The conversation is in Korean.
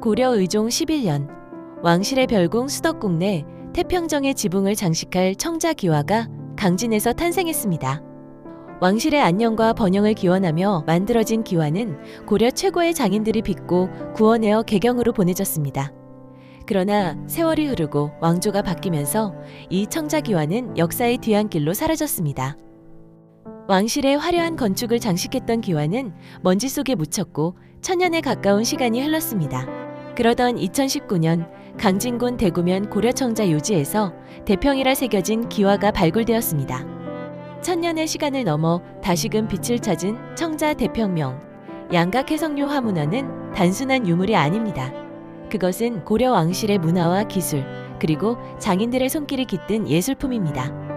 고려 의종 11년 왕실의 별궁 수덕궁 내 태평정의 지붕을 장식할 청자기와가 강진에서 탄생했습니다. 왕실의 안녕과 번영을 기원하며 만들어진 기와는 고려 최고의 장인들이 빚고 구원하여 개경으로 보내졌습니다. 그러나 세월이 흐르고 왕조가 바뀌면서 이 청자기와는 역사의 뒤안길로 사라졌습니다. 왕실의 화려한 건축을 장식했던 기와는 먼지 속에 묻혔고 천년에 가까운 시간이 흘렀습니다. 그러던 2019년 강진군 대구면 고려청자 요지에서 대평이라 새겨진 기와가 발굴되었습니다. 천년의 시간을 넘어 다시금 빛을 찾은 청자 대평명 양각 해석류 화문화는 단순한 유물이 아닙니다. 그것은 고려 왕실의 문화와 기술 그리고 장인들의 손길이 깃든 예술품입니다.